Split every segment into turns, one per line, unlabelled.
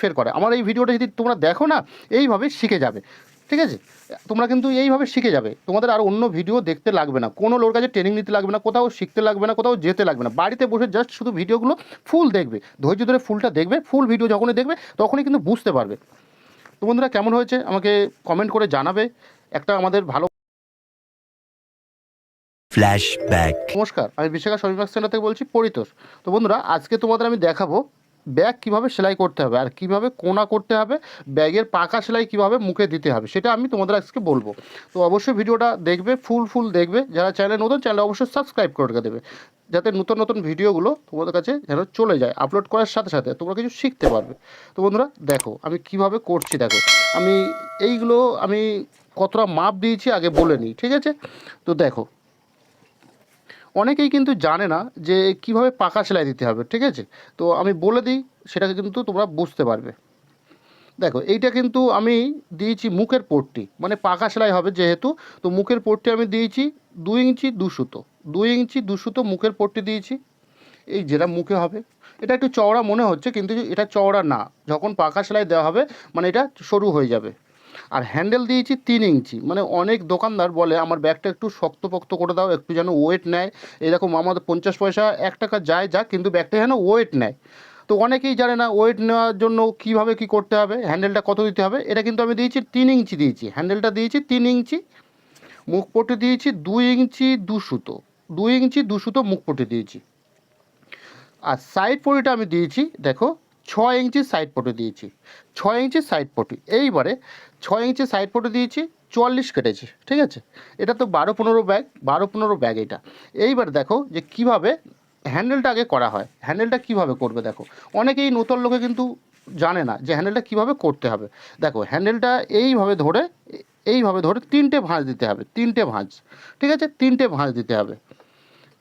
ফের করে। আমার এই ভিডিওটা যদি তোমরা দেখো না এইভাবে শিখে যাবে। ঠিক আছে? তোমরা কিন্তু এইভাবে শিখে যাবে। তোমাদের আর অন্য ভিডিও দেখতে লাগবে না। কোনো লোর কাছে ট্রেনিং নিতে লাগবে না কোথাও শিখতে লাগবে না কোথাও যেতে লাগবে না। বাড়িতে বসে জাস্ট শুধু ভিডিওগুলো ফুল দেখবে। ধৈর্য ধরে ফুলটা দেখবে ফুল ভিডিও যখনই দেখবে তখনই কিন্তু বুঝতে পারবে। তো বন্ধুরা কেমন হয়েছে? আমাকে কমেন্ট করে জানাবে। একটা আমাদের ভালো
Flashback.
নমস্কার আমি বিশাখা শরীফ সেন্টার থেকে বলছি পরিতোষ। তো বন্ধুরা আজকে তোমাদের আমি দেখাবো ব্যাগ কীভাবে সেলাই করতে হবে আর কীভাবে কোনা করতে হবে, ব্যাগের পাকা সেলাই কীভাবে মুখে দিতে হবে, সেটা আমি তোমাদের আজকে বলব। তো অবশ্যই ভিডিওটা দেখবে, ফুল ফুল দেখবে, যারা চ্যানেল নতুন চ্যানেল অবশ্যই সাবস্ক্রাইব করে দেবে, যাতে নতুন নতুন ভিডিওগুলো তোমাদের কাছে যেন চলে যায় আপলোড করার সাথে সাথে তোমরা কিছু শিখতে পারবে। তো বন্ধুরা, দেখো, আমি কীভাবে করছি, দেখো, আমি এইগুলো আমি কতটা মাপ দিয়েছি আগে বলে নিই, ঠিক আছে? তো দেখো অনেকেই কিন্তু জানে না যে কীভাবে পাকা সেলাই দিতে হবে, ঠিক আছে? তো আমি বলে দিই, সেটাকে কিন্তু তোমরা বুঝতে পারবে। দেখো, এইটা কিন্তু আমি দিয়েছি মুখের পট্টি মানে পাকা সেলাই হবে যেহেতু। তো মুখের পট্টি আমি দিয়েছি দুই ইঞ্চি দু সুতো, দুই ইঞ্চি দু সুতো মুখের পট্টি দিয়েছি। এই যেটা মুখে হবে, এটা একটু চওড়া মনে হচ্ছে, কিন্তু এটা চওড়া না। যখন পাকা সেলাই দেওয়া হবে মানে এটা সরু হয়ে যাবে। আর হ্যান্ডেল দিয়েছি তিন ইঞ্চি। মানে অনেক দোকানদার বলে, আমার ব্যাগটা একটু শক্তপোক্ত করে দাও, একটু যেন ওয়েট নেয়। এরকম আমাদের পঞ্চাশ পয়সা, এক টাকা যায় যাক, কিন্তু ব্যাগটা যেন ওয়েট নেয়। তো অনেকেই জানে না ওয়েট নেওয়ার জন্য কীভাবে কী করতে হবে হ্যান্ডেলটা কত দিতে হবে? এটা কিন্তু আমি দিয়েছি তিন ইঞ্চি দিয়েছি। হ্যান্ডেলটা দিয়েছি তিন ইঞ্চি মুখপট্টি দিয়েছি দুই ইঞ্চি দু সুতো। দুই ইঞ্চি দু সুতো মুখপট্টি দিয়েছি। আর সাইড পটিটা আমি দিয়েছি, দেখো ছয় ইঞ্চি সাইড পটি দিয়েছি। ছয় ইঞ্চি সাইড পটি এইবারে ছয় ইঞ্চি সাইড পটি দিয়েছি, চুয়াল্লিশ কেটেছি, ঠিক আছে? এটা তো বারো পনেরো ব্যাগ বারো পনেরো ব্যাগ এটা। এইবার দেখো যে কীভাবে হ্যান্ডেলটা আগে করা হয়। হ্যান্ডেলটা কীভাবে করবে দেখো? অনেকেই নতুন লোকে কিন্তু জানে না যে হ্যান্ডেলটা কীভাবে করতে হবে। দেখো হ্যান্ডেলটা এইভাবে ধরে এইভাবে ধরে তিনটে ভাঁজ দিতে হবে, তিনটে ভাঁজ, ঠিক আছে? তিনটে ভাঁজ দিতে হবে।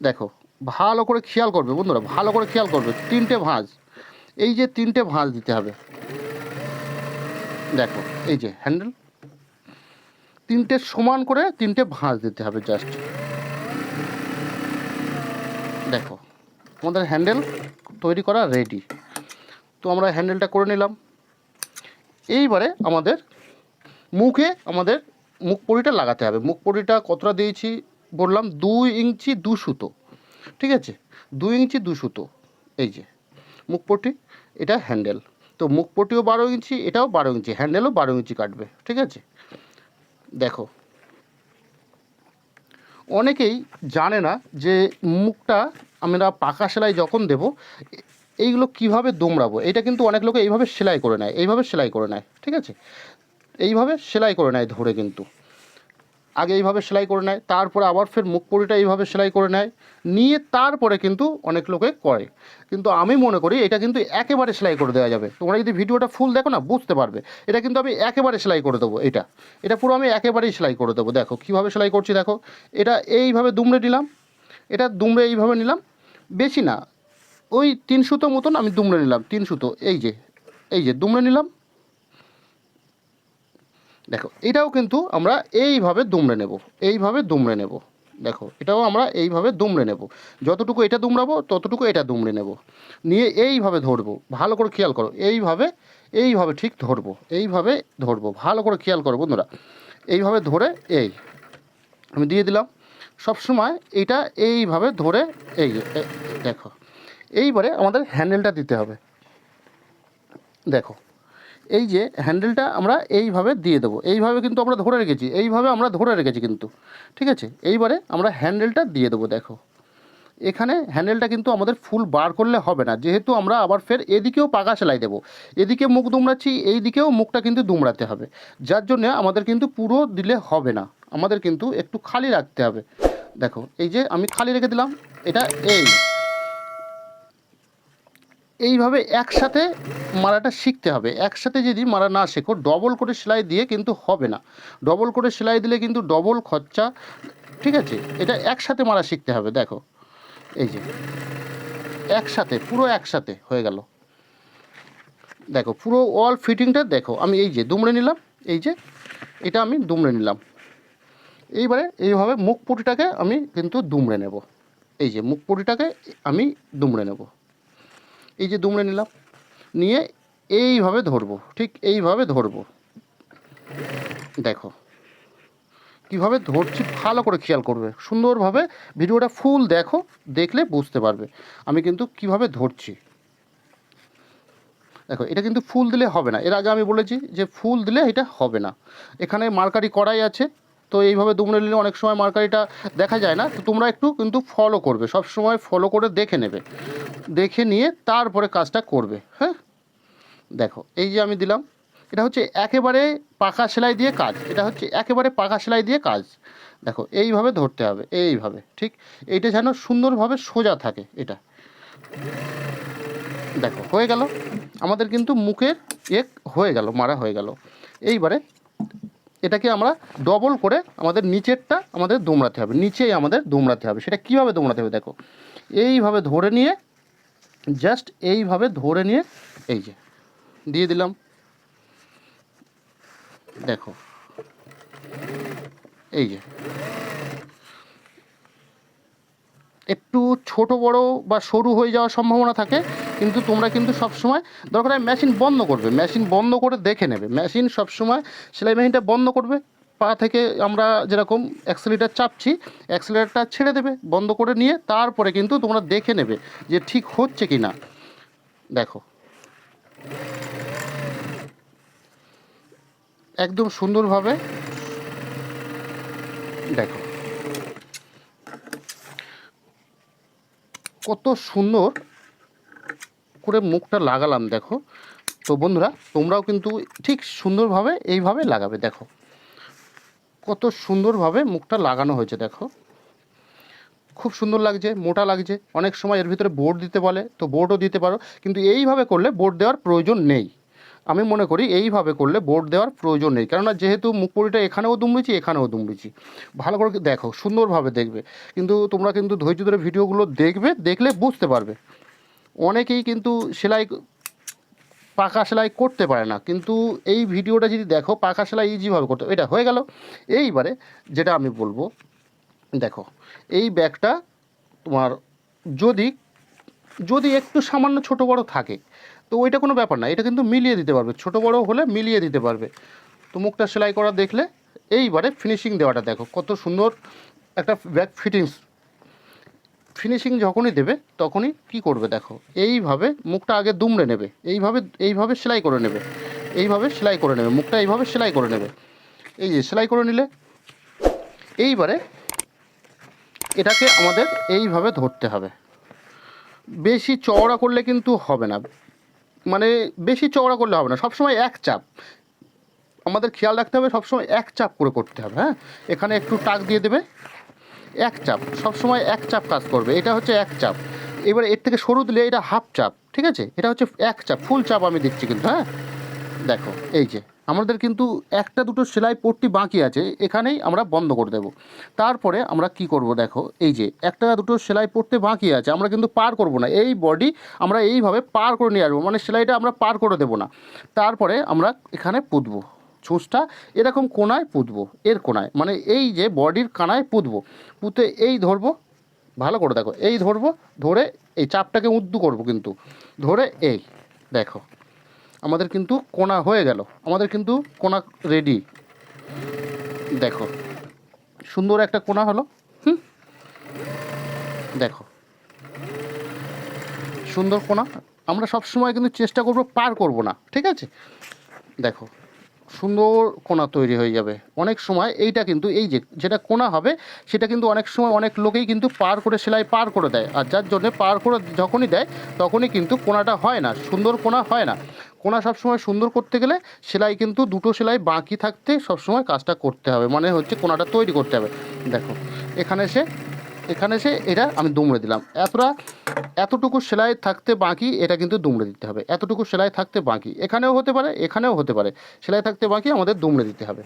দেখো, ভালো করে খেয়াল করবে বন্ধুরা, ভালো করে খেয়াল করবে, তিনটে ভাঁজ। এই যে তিনটে ভাঁজ দিতে হবে। দেখো, এই যে হ্যান্ডেল তিনটে সমান করে তিনটে ভাঁজ দিতে হবে জাস্ট দেখো, আমাদের হ্যান্ডেল তৈরি করা রেডি তো আমরা হ্যান্ডেলটা করে নিলাম। এইবারে আমাদের মুখে আমাদের মুখ পরিটা লাগাতে হবে। মুখ পরিটা কতটা দিয়েছি বললাম, দুই ইঞ্চি দু সুতো। ঠিক আছে? দুই ইঞ্চি দু সুতো। এই যে, মুখ মুখপট্টি এটা হ্যান্ডেল। তো মুখপট্টিও বারো ইঞ্চি, এটাও বারো ইঞ্চি, হ্যান্ডেলও বারো ইঞ্চি কাটবে, ঠিক আছে? দেখো। অনেকেই জানে না যে মুখটা আমরা পাকা সেলাই যখন দেব, এইগুলো কীভাবে দোমড়াবো? এটা কিন্তু অনেক লোকে এইভাবে সেলাই করে নেয়, এইভাবে সেলাই করে নেয়, ঠিক আছে? এইভাবে সেলাই করে নেয় ধরে কিন্তু। আগে এইভাবে সেলাই করে নেয়, তারপরে আবার ফের মুখ পরিটা এইভাবে সেলাই করে নেয়, নিয়ে তারপরে কিন্তু অনেক লোকে করে। কিন্তু আমি মনে করি এটা কিন্তু একেবারে সেলাই করে দেওয়া যাবে। তোমরা যদি ভিডিওটা ফুল দেখো না, বুঝতে পারবে। এটা কিন্তু আমি একেবারে সেলাই করে দেবো, এটা। এটা পুরো আমি একেবারেই সেলাই করে দেবো। দেখো, কীভাবে সেলাই করছি দেখো। এটা এইভাবে দুমড়ে নিলাম। এটা দুমড়ে এইভাবে নিলাম। বেশি না, ওই তিন সুতো মতন আমি দুমড়ে নিলাম, তিন সুতো। এই যে এই যে, দুমড়ে নিলাম। দেখো, এটাও কিন্তু আমরা এইভাবে দুমড়ে নেব, এইভাবে দুমড়ে নেব। দেখো, এটাও আমরা এইভাবে দুমড়ে নেব। যতটুকু এটা দুমড়াবো, ততটুকু এটা দুমড়ে নেব। নিয়ে এইভাবে ধরবো, ভালো করে খেয়াল করো, এইভাবে এইভাবে ঠিক ধরবো, এইভাবে ধরবো, ভালো করে খেয়াল করো বন্ধুরা। এইভাবে ধরে এই, আমি দিয়ে দিলাম। সবসময় এটা এইভাবে ধরে এই দেখো, এইবারে আমাদের হ্যান্ডেলটা দিতে হবে। দেখো এই যে হ্যান্ডেলটা আমরা এইভাবে দিয়ে দেবো। এইভাবে কিন্তু আমরা ধরে রেখেছি, এইভাবে আমরা ধরে রেখেছি কিন্তু। ঠিক আছে? এইবারে আমরা হ্যান্ডেলটা দিয়ে দেবো, দেখো। এখানে হ্যান্ডেলটা কিন্তু আমাদের ফুল বার করলে হবে না। যেহেতু আমরা আবার ফের এদিকেও পাকা সেলাই দেবো। এদিকে মুখ দুমড়াচ্ছি এই দিকেও মুখটা কিন্তু দুমড়াতে হবে। যার জন্য আমাদের কিন্তু পুরো দিলে হবে না। আমাদের কিন্তু একটু খালি রাখতে হবে। দেখো, এই যে আমি খালি রেখে দিলাম, এটা এই। এইভাবে একসাথে মারাটা শিখতে হবে। একসাথে যদি মারা না শেখো ডবল করে সেলাই দিয়ে কিন্তু হবে না। ডবল করে সেলাই দিলে কিন্তু ডবল খরচা, ঠিক আছে? এটা একসাথে মারা শিখতে হবে, দেখো। এই যে, একসাথে, পুরো একসাথে হয়ে গেল। দেখো, পুরো অল ফিটিংটা দেখো, আমি এই যে দুমড়ে নিলাম, এই যে, এটা আমি দুমড়ে নিলাম। এইবারে এইভাবে মুখ পুটিটাকে আমি কিন্তু দুমড়ে নেব। এই যে, মুখ পুটিটাকে আমি দুমড়ে নেব। এই যে দুমড়ে নিলাম, নিয়ে এইভাবে ধরবো, ঠিক এইভাবে ধরবো। দেখো, কীভাবে ধরছি, ভালো করে খেয়াল করবে। সুন্দরভাবে ভিডিওটা ফুল দেখো, দেখলে বুঝতে পারবে আমি কিন্তু কীভাবে ধরছি। দেখো, এটা কিন্তু ফুল দিলে হবে না। এর আগে আমি বলেছি যে ফুল দিলে এটা হবে না। এখানে মার্কারি করাই আছে তো এইভাবে দুমড়ে নিলে অনেক সময় মার্কারিটা দেখা যায় না, তো তোমরা একটু কিন্তু ফলো করবে, সব সময় ফলো করে দেখে নেবে। দেখে নিয়ে তারপরে কাজটা করবে হ্যাঁ? দেখো, এই যে আমি দিলাম, এটা হচ্ছে একেবারে পাকা সেলাই দিয়ে কাজ, এটা হচ্ছে একেবারে পাকা সেলাই দিয়ে কাজ। দেখো, এইভাবে ধরতে হবে, এইভাবে, ঠিক? এইটা যেন সুন্দরভাবে সোজা থাকে এটা। দেখো, হয়ে গেল। আমাদের কিন্তু মুখের এক হয়ে গেল, মারা হয়ে গেল। এইবারে এটাকে আমরা ডবল করে আমাদের নিচেরটা আমাদের দুমড়াতে হবে, নিচেই আমাদের দুমড়াতে হবে। সেটা কীভাবে দুমড়াতে হবে দেখো, এইভাবে ধরে নিয়ে জাস্ট এইভাবে ধরে নিয়ে, এই যে, দিয়ে দিলাম। দেখো, এই যে, একটু ছোট বড় বা সরু হয়ে যাওয়ার সম্ভাবনা থাকে কিন্তু তোমরা কিন্তু সবসময়, দরকার হয় মেশিন বন্ধ করবে মেশিন বন্ধ করে দেখে নেবে। মেশিন সবসময় সেলাই মেশিনটা বন্ধ করবে, পা থেকে আমরা যেরকম অ্যাক্সেলিটার চাপছি অ্যাক্সেলিটারটা ছেড়ে দেবে, বন্ধ করে নিয়ে তারপরে কিন্তু তোমরা দেখে নেবে যে ঠিক হচ্ছে কি না দেখো। একদম সুন্দরভাবে দেখো। কত সুন্দর করে মুখটা লাগালাম, দেখো। তো বন্ধুরা, তোমরাও কিন্তু ঠিক সুন্দরভাবে এইভাবে লাগাবে, দেখো। কত সুন্দরভাবে মুখটা লাগানো হয়েছে, দেখো। খুব সুন্দর লাগছে, মোটা লাগছে। অনেক সময় এর ভিতরে বোর্ড দিতে বলে, তো বোর্ডও দিতে পারো। কিন্তু এইভাবে করলে বোর্ড দেওয়ার প্রয়োজন নেই। আমি মনে করি এইভাবে করলে বোর্ড দেওয়ার প্রয়োজন নেই। কেননা যেহেতু মুখপুরিটা এখানেও দুমড়েছি এখানেও দুমড়েছি। ভালো করে দেখো, সুন্দরভাবে দেখবে। কিন্তু তোমরা কিন্তু ধৈর্য ধরে ভিডিওগুলো দেখবে, দেখলে বুঝতে পারবে। অনেকেই কিন্তু সেলাই পাকা সেলাই করতে পারে না। কিন্তু এই ভিডিওটা যদি দেখো, পাকা সেলাই ইজিভাবে করতে এটা হয়ে গেল। এইবারে যেটা আমি বলব, দেখো, এই ব্যাগটা তোমার যদি যদি একটু সামান্য ছোট বড় থাকে, তো ওইটা কোনো ব্যাপার না। এটা কিন্তু মিলিয়ে দিতে পারবে। ছোট বড় হলে মিলিয়ে দিতে পারবে। তো মুখটা সেলাই করা দেখলে, এইবারে ফিনিশিং দেওয়াটা দেখো। কত সুন্দর একটা ব্যাগ ফিটিংস ফিনিশিং যখনই দেবে, তখনই কি করবে দেখো? এইভাবে মুখটা আগে দুমড়ে নেবে। এইভাবে এইভাবে সেলাই করে নেবে। এইভাবে সেলাই করে নেবে। মুখটা এইভাবে সেলাই করে নেবে। এই যে সেলাই করে নিলে, এইবারে এটাকে আমাদের এইভাবে ধরতে হবে। বেশি চওড়া করলে কিন্তু হবে না। মানে বেশি চওড়া করলে হবে না। সবসময় এক চাপ। আমাদের খেয়াল রাখতে হবে সবসময় এক চাপ করে করতে হবে হ্যাঁ? এখানে একটু টাক দিয়ে দেবে। এক চাপ, সবসময় এক চাপ কাজ করবে। এটা হচ্ছে এক চাপ। এবার এর থেকে সরু দিলে এটা হাফ চাপ, ঠিক আছে? এটা হচ্ছে এক চাপ ফুল চাপ আমি দিচ্ছি কিন্তু হ্যাঁ? দেখো, এই যে, আমাদের কিন্তু একটা দুটো সেলাই পট্টি বাকি আছে, এখানেই আমরা বন্ধ করে দেব। তারপরে আমরা কি করব দেখো, এই যে, একটা দুটো সেলাই পড়তে বাকি আছে, আমরা কিন্তু পার করব না। এই বডি আমরা এইভাবে পার করে নিয়ে আসব মানে সেলাইটা আমরা পার করে দেবো না। তারপরে আমরা এখানে পুঁতবো। ছুঁচটা এরকম কোনায় পুঁতবো, এর কোনায় মানে এই যে বডির কানায় পুঁতবো, পুঁতে এই ধরবো, ভালো করে দেখো, এই ধরবো, ধরে এই চাপটাকে উদ্দু করব কিন্তু, ধরে এই, দেখো, আমাদের কিন্তু কোনা হয়ে গেল, আমাদের কিন্তু কোনা রেডি দেখো, সুন্দর একটা কোনা হলো, হুম, দেখো, সুন্দর কোনা, আমরা সব সময় কিন্তু চেষ্টা করব পার করব না, ঠিক আছে, দেখো সুন্দর কোনা তৈরি হয়ে যাবে। অনেক সময় এইটা কিন্তু এই যে, যেটা কোনা হবে, সেটা কিন্তু অনেক সময় অনেক লোকেই কিন্তু পার করে, সেলাই পার করে দেয়। আর যার জন্যে পার করে যখনই দেয়, তখনই কিন্তু কোনাটা হয় না, সুন্দর কোনা হয় না। কোনা সবসময় সুন্দর করতে গেলে সেলাই কিন্তু দুটো সেলাই বাকি থাকতে সবসময় কাজটা করতে হবে। মানে হচ্ছে কোনাটা তৈরি করতে হবে। দেখো, এখানে এসে এখানে এসে এটা আমি দুমড়ে দিলাম। এতটা, এতটুকু সেলাই থাকতে বাকি, এটা কিন্তু দুমড়ে দিতে হবে। এতটুকু সেলাই থাকতে বাকি। এখানেও হতে পারে, এখানেও হতে পারে। সেলাই থাকতে বাকি, আমাদের দুমড়ে দিতে হবে।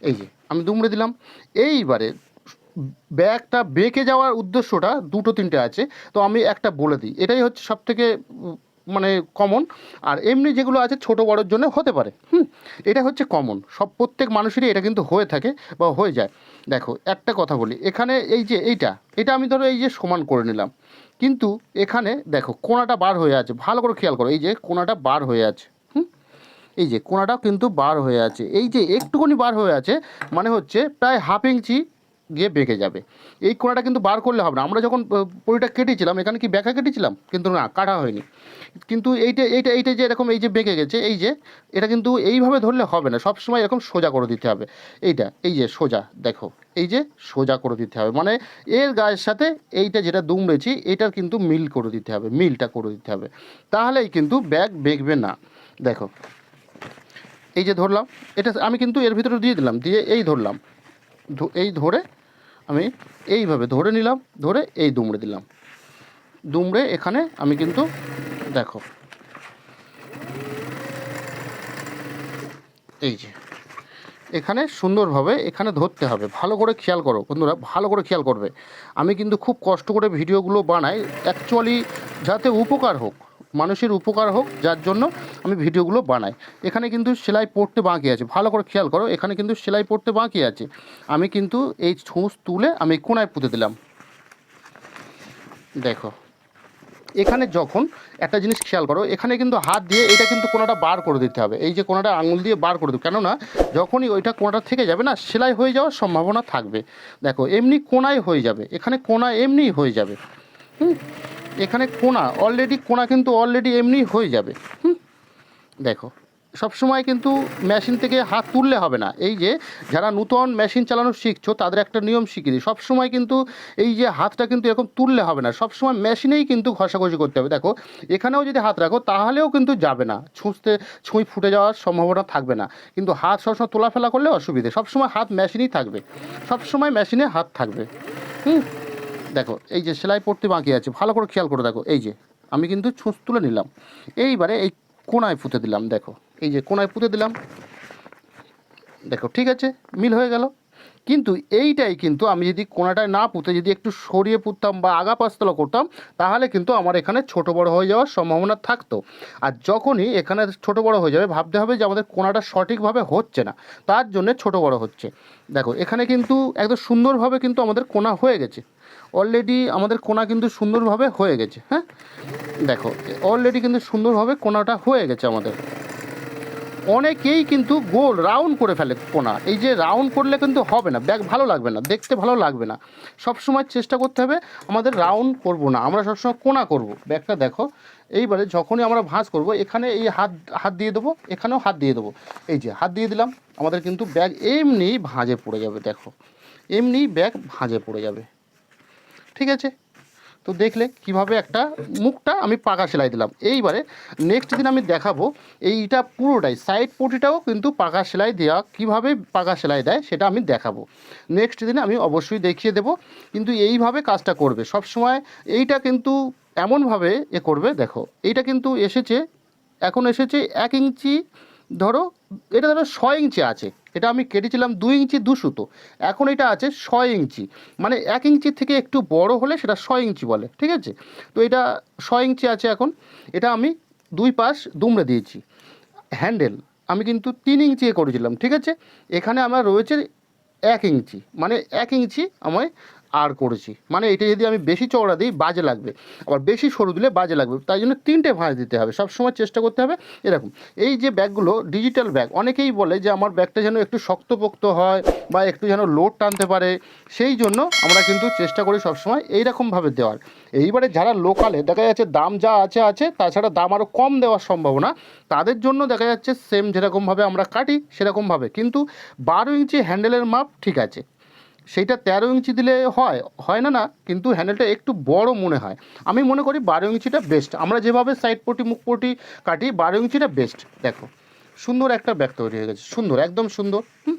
এই যে, আমি দুমড়ে দিলাম। এইবারে ব্যাগটা বেঁকে যাওয়ার উদ্দেশ্যটা দুটো তিনটে আছে। তো আমি একটা বলে দিই। এটাই হচ্ছে সব থেকে মানে কমন আর এমনি যেগুলো আছে ছোট বড়োর জন্য হতে পারে। হুম, এটা হচ্ছে কমন সব প্রত্যেক মানুষেরই এটা কিন্তু হয়ে থাকে বা হয়ে যায়। দেখো, একটা কথা বলি, এখানে এই যে এইটা, এটা আমি ধরো এই যে সমান করে নিলাম। কিন্তু এখানে দেখো, কোনাটা বার হয়ে আছে, ভালো করে খেয়াল করো, এই যে কোনাটা বার হয়ে আছে, হুম? এই যে কোনাটাও কিন্তু বার হয়ে আছে। এই যে একটুখানি বার হয়ে আছে মানে হচ্ছে প্রায় হাফ ইঞ্চি গিয়ে বেঁকে যাবে। এই কোনাটা কিন্তু বার করলে হবে না। আমরা যখন পরিটা কেটেছিলাম, এখানে কি ব্যাকা কেটেছিলাম? কিন্তু না, কাটা হয়নি। কিন্তু এইটা এইটা এইটা যে এরকম এই যে বেঁকে গেছে, এই যে এটা কিন্তু এইভাবে ধরলে হবে না। সব সময় এরকম সোজা করে দিতে হবে। এইটা, এই যে সোজা, দেখো, এই যে সোজা করে দিতে হবে। মানে এর গায়ের সাথে এইটা যেটা দুমড়েছি, এটার কিন্তু মিল করে দিতে হবে, মিলটা করে দিতে হবে। তাহলেই কিন্তু ব্যাগ বেঁকবে না। দেখো, এই যে ধরলাম, এটা আমি কিন্তু এর ভিতরে দিয়ে দিলাম, দিয়ে এই ধরলাম এই ধরে আমি এইভাবে ধরে নিলাম, ধরে এই দুমড়ে দিলাম। দুমড়ে এখানে আমি কিন্তু দেখো। এই যে, এখানে সুন্দরভাবে এখানে ধরতে হবে। ভালো করে খেয়াল করো বন্ধুরা, ভালো করে খেয়াল করবে। আমি কিন্তু খুব কষ্ট করে ভিডিওগুলো বানাই। অ্যাকচুয়ালি যাতে উপকার হোক। মানুষের উপকার হোক, যার জন্য আমি ভিডিওগুলো বানাই। এখানে কিন্তু সেলাই পড়তে বাকি আছে। ভালো করে খেয়াল করো, এখানে কিন্তু সেলাই পড়তে বাকি আছে। আমি কিন্তু এই ছুঁচ তুলে আমি কোনায় পুঁতে দিলাম। দেখো, এখানে যখন একটা জিনিস খেয়াল করো, এখানে কিন্তু হাত দিয়ে এটা কিন্তু কোনাটা বার করে দিতে হবে। এই যে কোনাটা আঙুল দিয়ে বার করে দেবে কেননা, যখনই ওইটা কোনাটা থেকে যাবে না, সেলাই হয়ে যাওয়ার সম্ভাবনা থাকবে। দেখো, এমনি কোনায় হয়ে যাবে। এখানে কোনা এমনিই হয়ে যাবে। হুম? এখানে কোনা অলরেডি কোনা কিন্তু অলরেডি এমনি হয়ে যাবে। হুম। দেখো, সবসময় কিন্তু মেশিন থেকে হাত তুললে হবে না। এই যে যারা নূতন মেশিন চালানো শিখছো, তাদের একটা নিয়ম শিখিয়ে দিই। সবসময় কিন্তু এই যে হাতটা কিন্তু এরকম তুললে হবে না। সবসময় মেশিনেই কিন্তু ঘষাঘষি করতে হবে। দেখো, এখানেও যদি হাত রাখো, তাহলেও কিন্তু যাবে না। ছুঁচতে ছুঁই ফুটে যাওয়ার সম্ভাবনা থাকবে না। কিন্তু হাত সবসময় তোলাফেলা করলে অসুবিধে। সবসময় হাত মেশিনেই থাকবে। সবসময় মেশিনে হাত থাকবে। হুম। দেখো, এই যে সেলাই পড়তে বাকি আছে, ভালো করে খেয়াল করে দেখো, এই যে, আমি কিন্তু ছুঁচ তুলে নিলাম। এইবারে এই কোনায় পুঁতে দিলাম, দেখো, এই যে কোনায় পুঁতে দিলাম, দেখো, ঠিক আছে, মিল হয়ে গেল। কিন্তু এইটাই কিন্তু আমি যদি কোনাটায় না পুঁতে, যদি একটু সরিয়ে পুঁততাম বা আগা পাঁচতলা করতাম, তাহলে কিন্তু আমার এখানে ছোট বড় হয়ে যাওয়ার সম্ভাবনা থাকতো। আর যখনই এখানে ছোট বড় হয়ে যাবে, ভাবতে হবে যে আমাদের কোনাটা সঠিকভাবে হচ্ছে না। তার জন্যে ছোট বড় হচ্ছে। দেখো, এখানে কিন্তু একদম সুন্দরভাবে কিন্তু আমাদের কোনা হয়ে গেছে। অলরেডি আমাদের কোনা কিন্তু সুন্দরভাবে হয়ে গেছে হ্যাঁ? দেখো অলরেডি কিন্তু সুন্দরভাবে কোনাটা হয়ে গেছে আমাদের। অনেকেই কিন্তু গোল রাউন্ড করে ফেলে কোনা। এই যে রাউন্ড করলে কিন্তু হবে না ব্যাগ ভালো লাগবে না, দেখতে ভালো লাগবে না। সব সময় চেষ্টা করতে হবে, আমাদের রাউন্ড করব না, আমরা সবসময় কোনা করব। ব্যাগটা দেখো, এইবারে যখনই আমরা ভাঁজ করব, এখানে এই হাত হাত দিয়ে দেবো, এখানেও হাত দিয়ে দেবো। এই যে হাত দিয়ে দিলাম, আমাদের কিন্তু ব্যাগ এমনি ভাঁজে পড়ে যাবে, দেখো। এমনি ব্যাগ ভাঁজে পড়ে যাবে। ঠিক আছে? তো দেখলে কীভাবে একটা মুখটা আমি পাকা সেলাই দিলাম। এইবারে নেক্সট দিন আমি দেখাবো এইটা পুরোটাই। সাইড পটিটাও কিন্তু পাকা সেলাই দেওয়া কীভাবে পাকা সেলাই দেয় সেটা আমি দেখাবো। নেক্সট দিনে আমি অবশ্যই দেখিয়ে দেবো, কিন্তু এইভাবে কাজটা করবে। সব সময় এইটা কিন্তু এমনভাবে এ করবে, দেখো। এইটা কিন্তু এসেছে, এখন এসেছে এক ইঞ্চি ধরো, এটা ধরো ছয় ইঞ্চি আছে। এটা আমি কেটেছিলাম দুই ইঞ্চি দু সুতো। এখন এটা আছে ছয় ইঞ্চি। মানে এক ইঞ্চি থেকে একটু বড় হলে সেটা ছয় ইঞ্চি বলে, ঠিক আছে? তো এটা ছয় ইঞ্চি আছে এখন। এটা আমি দুই পাশ দুমড়ে দিয়েছি। হ্যান্ডেল, আমি কিন্তু তিন ইঞ্চি করেছিলাম, ঠিক আছে? এখানে আমার রয়েছে এক ইঞ্চি। মানে এক ইঞ্চি আমায় আর করেছি। মানে এটা যদি আমি বেশি চওড়া দিই, বাজে লাগবে। আবার বেশি সরু দিলে বাজে লাগবে। তাই জন্য তিনটে ভাঁজ দিতে হবে। সব সময় চেষ্টা করতে হবে এরকম। এই যে ব্যাগগুলো ডিজিটাল ব্যাগ অনেকেই বলে যে আমার ব্যাগটা যেন একটু শক্তপোক্ত হয় বা একটু যেন লোড টানতে পারে। সেই জন্য আমরা কিন্তু চেষ্টা করি সবসময় এইরকমভাবে দেওয়ার। এইবারে যারা লোকালে দেখা যাচ্ছে দাম যা আছে আছে, তাছাড়া দাম আরও কম দেওয়ার সম্ভাবনা, তাদের জন্য দেখা যাচ্ছে সেম যেরকমভাবে আমরা কাটি, সেরকমভাবে। কিন্তু বারো ইঞ্চি হ্যান্ডেলের মাপ ঠিক আছে। সেইটা তেরো ইঞ্চি দিলে হয় হয় না না, কিন্তু হ্যান্ডেলটা একটু বড় মনে হয়। আমি মনে করি বারো ইঞ্চিটা বেস্ট আমরা যেভাবে সাইড পটি, মুখ পটি কাটি, বারো ইঞ্চিটা বেস্ট দেখো, সুন্দর একটা ব্যাগ তৈরি হয়ে গেছে। সুন্দর, একদম সুন্দর, হুম?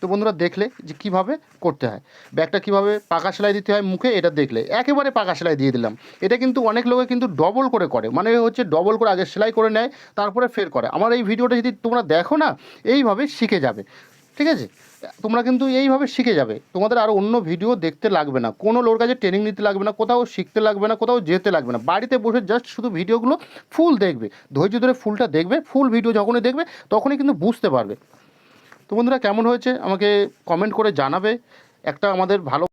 তো বন্ধুরা দেখলে যে কীভাবে করতে হয়। ব্যাগটা কীভাবে পাকা সেলাই দিতে হয় মুখে, এটা দেখলে। একেবারে পাকা সেলাই দিয়ে দিলাম। এটা কিন্তু অনেক লোকে কিন্তু ডবল করে করে। মানে হচ্ছে ডবল করে আগে সেলাই করে নেয়, তারপরে ফের করে। আমার এই ভিডিওটা যদি তোমরা দেখো না, এইভাবে শিখে যাবে। ঠিক আছে? তোমরা কিন্তু এইভাবে শিখে যাবে। তোমাদের আর অন্য ভিডিও দেখতে লাগবে না। কোনো লোর কাছে ট্রেনিং নিতে লাগবে না, কোথাও শিখতে লাগবে না, কোথাও যেতে লাগবে না। বাড়িতে বসে জাস্ট শুধু ভিডিওগুলো ফুল দেখবে। ধৈর্য ধরে ফুলটা দেখবে ফুল ভিডিও যখনই দেখবে, তখনই কিন্তু বুঝতে পারবে। তো বন্ধুরা, কেমন হয়েছে? আমাকে কমেন্ট করে জানাবে। একটা আমাদের ভালো